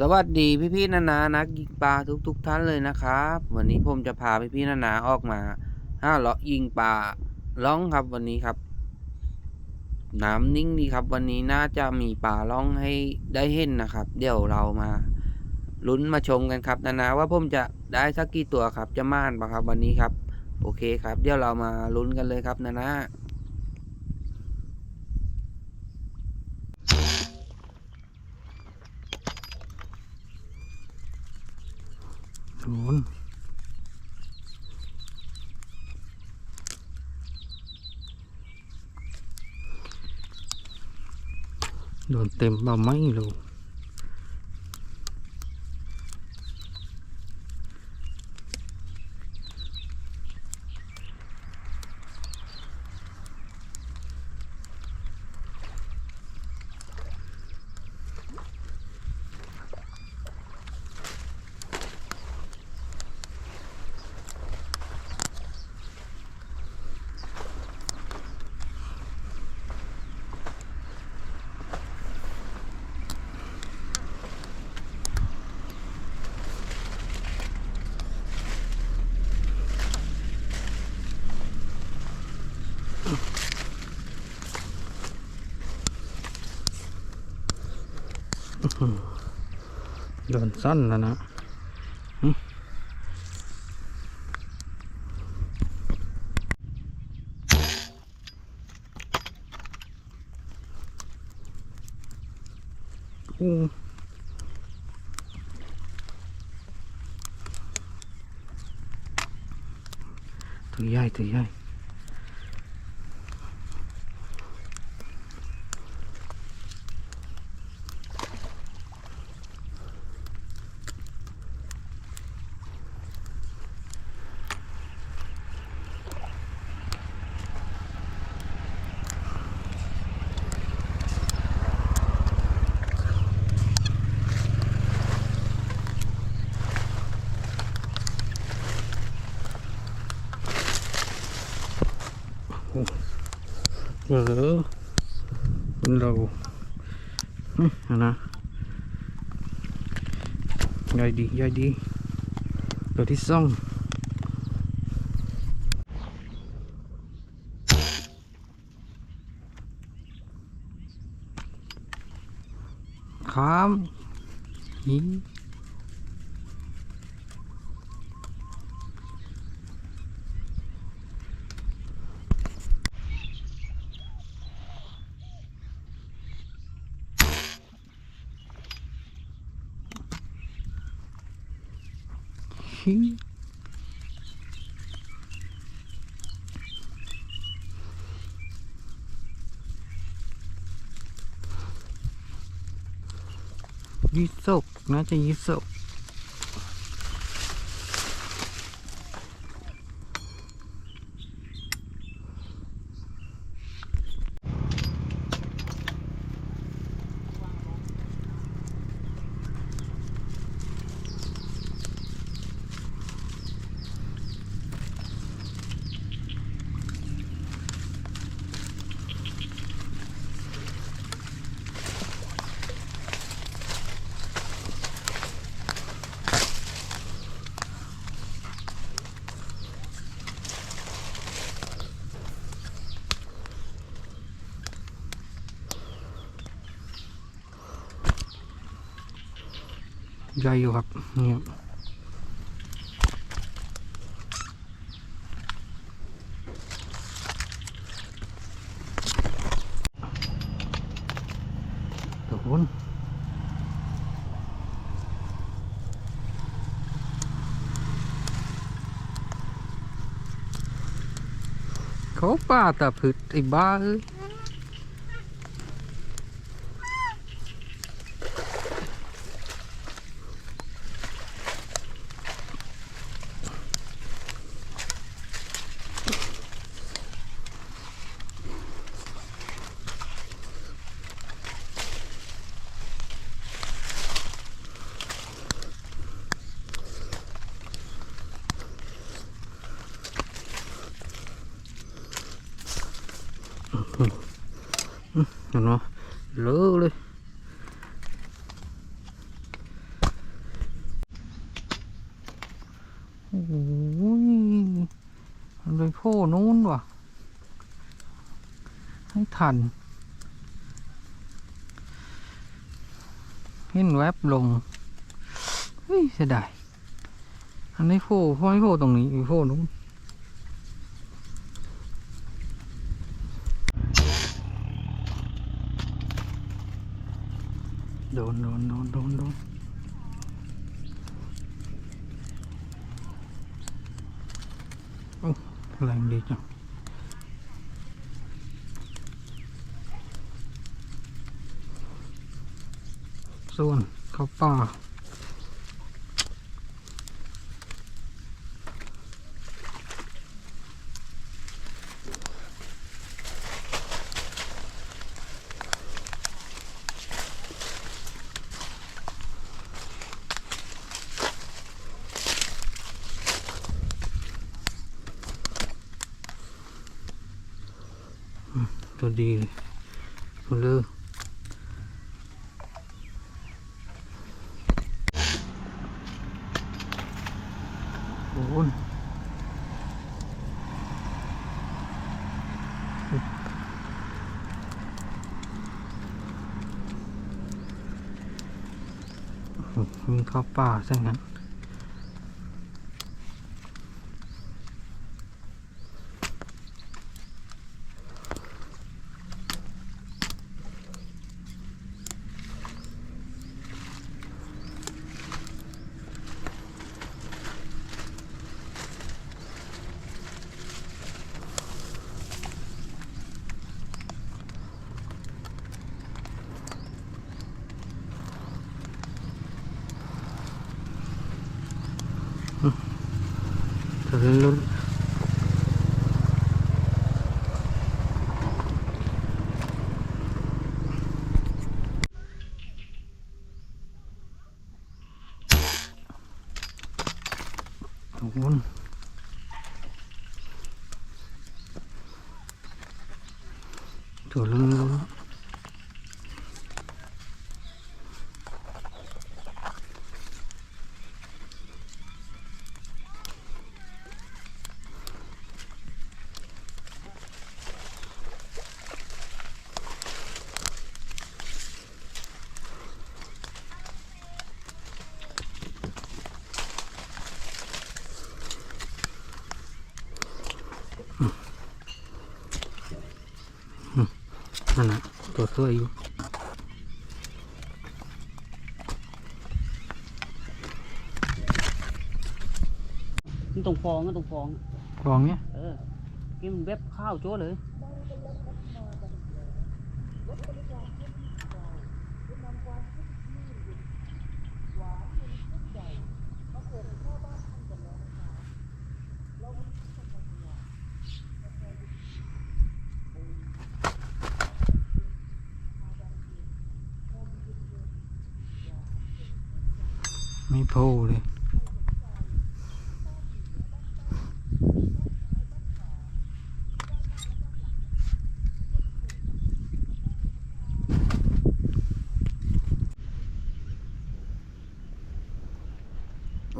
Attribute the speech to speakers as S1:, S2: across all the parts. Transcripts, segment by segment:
S1: สวัสดีพี่ๆนานานักยิงปลาทุกๆทท่านเลยนะครับ วันนี้ผมจะพาพี่ๆนานาออกมาห้าเลาะยิงปลาล่องครับวันนี้ครับ น้ำนิ่งดีครับ วันนี้น่าจะมีปลาล่องให้ได้เห็นนะครับ เดี๋ยวเรามาลุ้นมาชมกันครับนานาว่าผมจะได้สักกี่ตัวครับจะม่านปะครับวันนี้ครับ โอเคครับ เดี๋ยวเรามาลุ้นกันเลยครับนานา
S2: โดนโดนเต็มบ่ไม่รู้ โดนสั้นแล้วนะหึอู้ตัวใหญ่ตัวใหญ่ เออเป็นเรานี่นะนะใหญ่ดีใหญ่ดีตัวที่สองข้ามอี ฮียี่สกน่าจะยี่สก ใหญ่อยู่ครับนี่ยโดนเขาป่าตะพึดไอ้บ้าเอ้ย เนาะเลอะเลยโอ้ยมันไปโผล่นู้นวะให้ทันเห็นแวบลงเฮ้ยเสียดายอันนี้โผล่พ่อไม่โผล่ตรงนี้อีโผล่นู้น โดนโดนโดนโดนโดนโอ้แรงดีจังส่วนเข้าป่า ตัวดีตัวเลือโมีข้าวป่าใช่ไหม วเล่นลุ้น นั่นนะตัวสวยอยู่
S3: มันตรงฟองก็ตรงฟอง
S2: ลองเนี้ย
S3: เออกินมันเว็บข้าวโจ้เลย
S2: ไม่โผล่เลย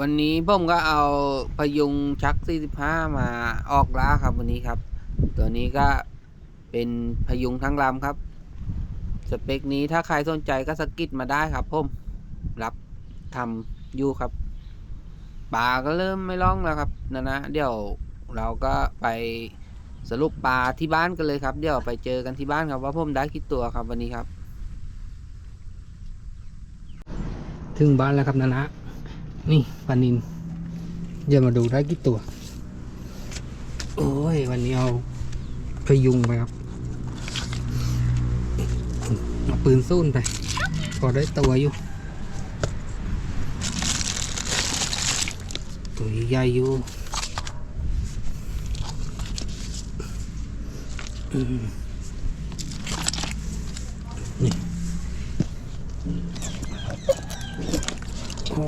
S1: วันนี้ผมก็เอาพยุงชัก 45 มาออกล้าครับวันนี้ครับ ตัวนี้ก็เป็นพยุงทั้งลำครับสเปคนี้ถ้าใครสนใจก็สกิดมาได้ครับผมรับทำ อยู่ครับปลาก็เริ่มไม่ร้องแล้วครับนะนะเดี๋ยวเราก็ไปสรุปปลาที่บ้านกันเลยครับ เดี๋ยวไปเจอกันที่บ้านครับว่าผมได้กี่ตัวครับวันนี้ครับ
S2: ถึงบ้านแล้วครับนะนะนี่ปลานินเดี๋ยวมาดูได้กี่ตัว โอ้ยวันนี้เอาพยุงไปครับเอาปืนสู้นไป พอได้ตัวอยู่ ตัวใหญ่อยู่นี่โอ้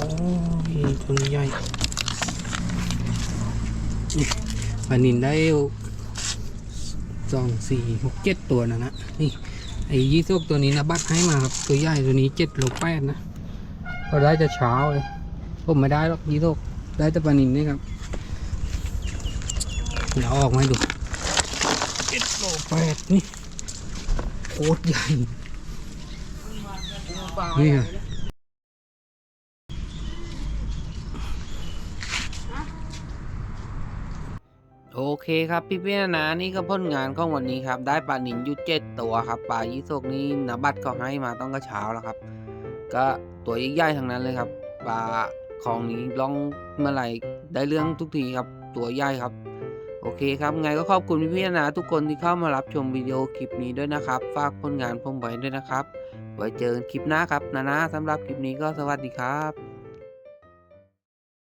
S2: ยตัวใหญ่นี่ปานินได้สองสี่หกเจ็ดตัวนะนะ นี่ ไอ้ยี่สกตัวนี้นะ บัตรให้มาครับ ตัวใหญ่ตัวนี้เจ็ดโลแปดนะพอได้จะเช้าเลย ผมไม่ได้หรอกยี่สก ได้แต่ปลานินนี่ครับ เดี๋ยวออกมาดูเจ็ดโลแปดนี่โคตรใหญ่ นี่ไง
S1: โอเคครับพี่พี่ๆนะนี่ก็ผลงานของวันนี้ครับ ได้ปลาหนินยู่เจ็ดตัวครับปลายี่สกนี่นบัตรก็ให้มาต้องกระเช้าแล้วครับ ก็ตัวใหญ่ๆทั้งนั้นเลยครับปลา ของนี้ลองเมื่อไหร่ได้เรื่องทุกทีครับตัวใหญ่ครับ โอเคครับ ไงก็ขอบคุณพี่พี่ๆนะทุกคนที่เข้ามารับชมวิดีโอคลิปนี้ด้วยนะครับ ฝากผลงานผมไว้ด้วยนะครับ ไว้เจอกันคลิปหน้าครับนะนะสำหรับคลิปนี้ก็สวัสดีครับ